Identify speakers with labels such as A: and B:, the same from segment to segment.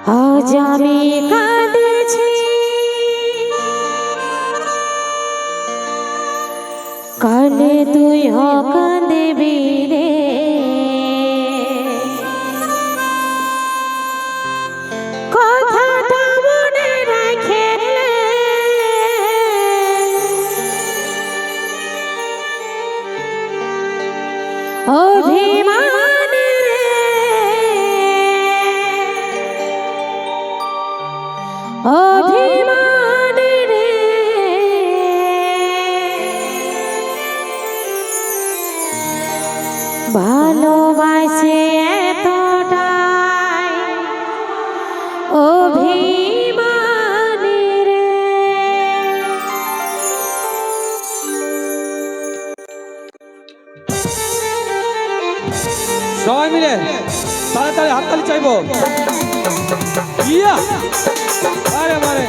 A: আজ আমি কালে তুই কাঁদেবি রে কথাটা মনে রাখে অভিমান ভালোবাসে এতটাই অভিমান রে
B: সবাই মিলে তাড়াতাড়ি হাততালি চাইব। ইয়া! আরে মারে।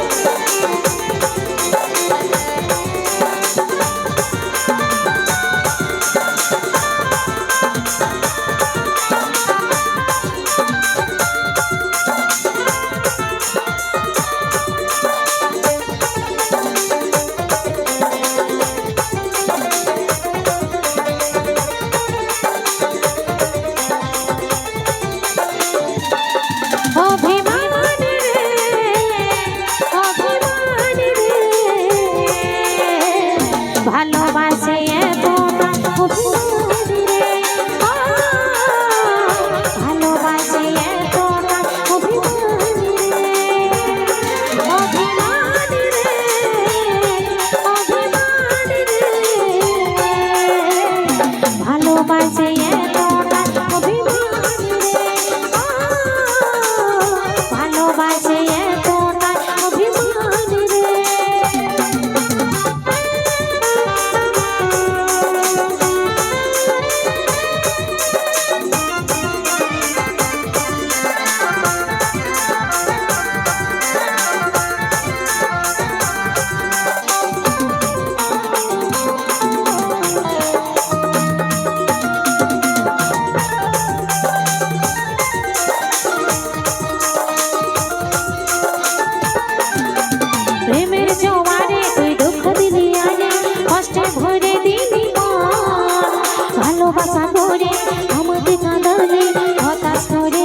A: ভালোবাসা করে আমাকে কাঁদালে হতাশ করে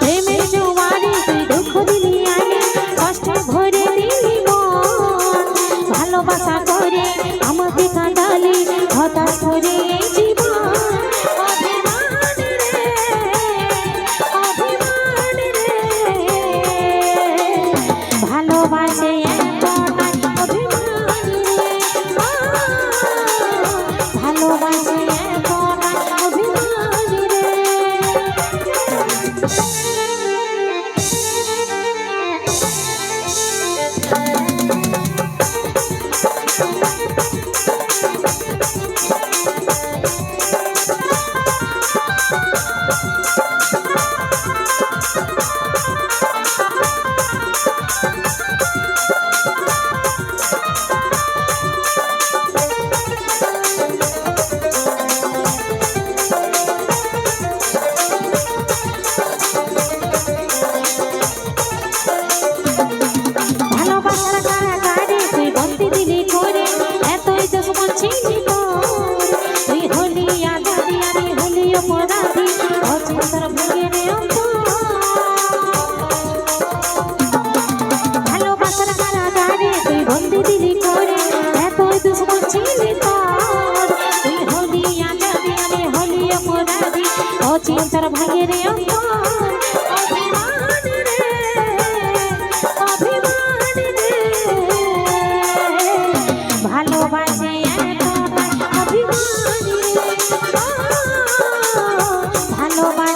A: প্রেমের জোয়ারে তুই দুঃখ দিলি আনে কষ্টে ভরে দিলি ভালোবাসা করে আমাকে কাঁদালে হতাশ করে ভালোবাসে অচিন্তর ভাঙে রে অভিমান রে। অভিমান ভালোবাসে ভালোবাসে